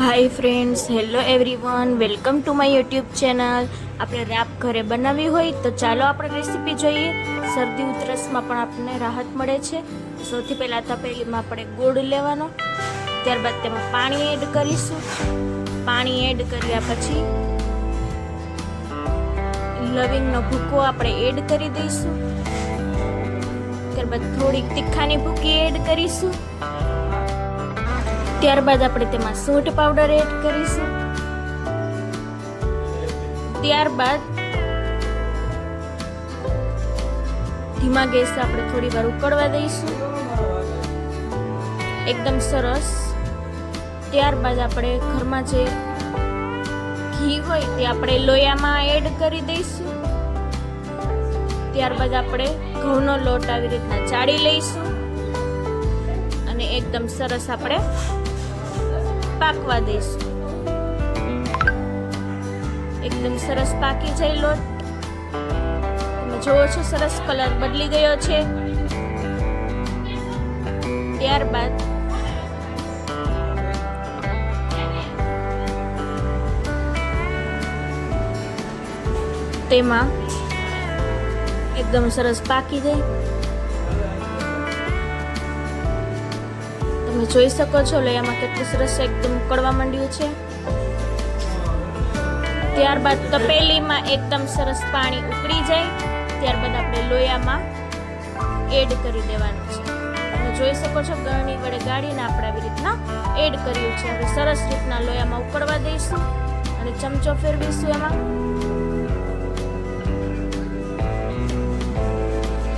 Hi friends hello everyone welcome to my YouTube channel આપણે wrap ઘરે બનાવી હોય તો ચાલો આપણે રેસીપી જોઈએ. શરદી ઉધરસમાં પણ આપણને રાહત મળે છે. સૌથી પહેલાં તપેલીમાં આપણે ગોળ લેવાનો. ત્યારબાદ તેમાં પાણી એડ કરીશું. પાણી એડ કર્યા પછી લવિંગનો ભૂકો આપણે એડ કરી દઈશું. ત્યારબાદ થોડીક તીખાની ભૂકી એડ કરીશું. ત્યારબાદ આપણે તેમાં સૂંઠ પાવડર એડ કરીશું. ત્યારબાદ ધીમા ગેસ આપણે થોડી વાર ઉકળવા દઈશું. એકદમ સરસ. ત્યારબાદ આપણે ઘરમાં જે ઘી હોય તે આપણે લોયામાં એડ કરી દઈશું. ત્યારબાદ આપણે ઘઉંનો લોટ આવી રીતના ચાળી લઈશું. અને એકદમ સરસ આપણે પાકવા દઈશું એકદમ સરસ પાકી જાય લોટ. તમે જોવો છો, સરસ કલર બદલી ગયો છે. ત્યારબાદ તેમાં એકદમ સરસ પાકી જાય. તમે જોઈ શકો છો, લોયામાં કેટલું સરસ એકદમ ઉકળવા માંડ્યું છે. ત્યારબાદ તપેલીમાં એકદમ સરસ પાણી ઉકળી જાય, ત્યારબાદ આપણે લોયામાં એડ કરી દેવાનું છે. તમે જોઈ શકો છો ગળણી વડે ગાળીને આપણે આવી રીતના એડ કર્યું છે. હવે સરસ રીતના લોયામાં ઉકળવા દઈશું અને ચમચો ફેરવીશું એમાં.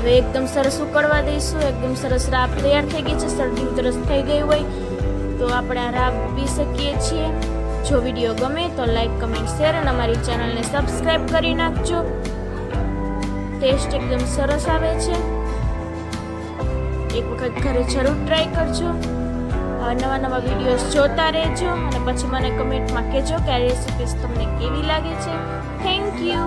હવે એકદમ સરસ ઉકળવા દઈશું. એકદમ સરસ રાબ તૈયાર થઈ ગઈ છે. શરદી ઉધરસ થઈ ગઈ હોય તો આપણે આ રાબ પી શકીએ છીએ. જો વીડિયો ગમે તો લાઈક, કમેન્ટ, શેર અને અમારી ચેનલને સબસ્ક્રાઈબ કરી નાખજો. ટેસ્ટ એકદમ સરસ આવે છે. એક વખત ઘરે જરૂર ટ્રાય કરજો. નવા નવા વિડીયોઝ જોતા રહેજો અને પછી મને કમેન્ટમાં કહેજો કે આ રેસિપીસ તમને કેવી લાગે છે. Thank you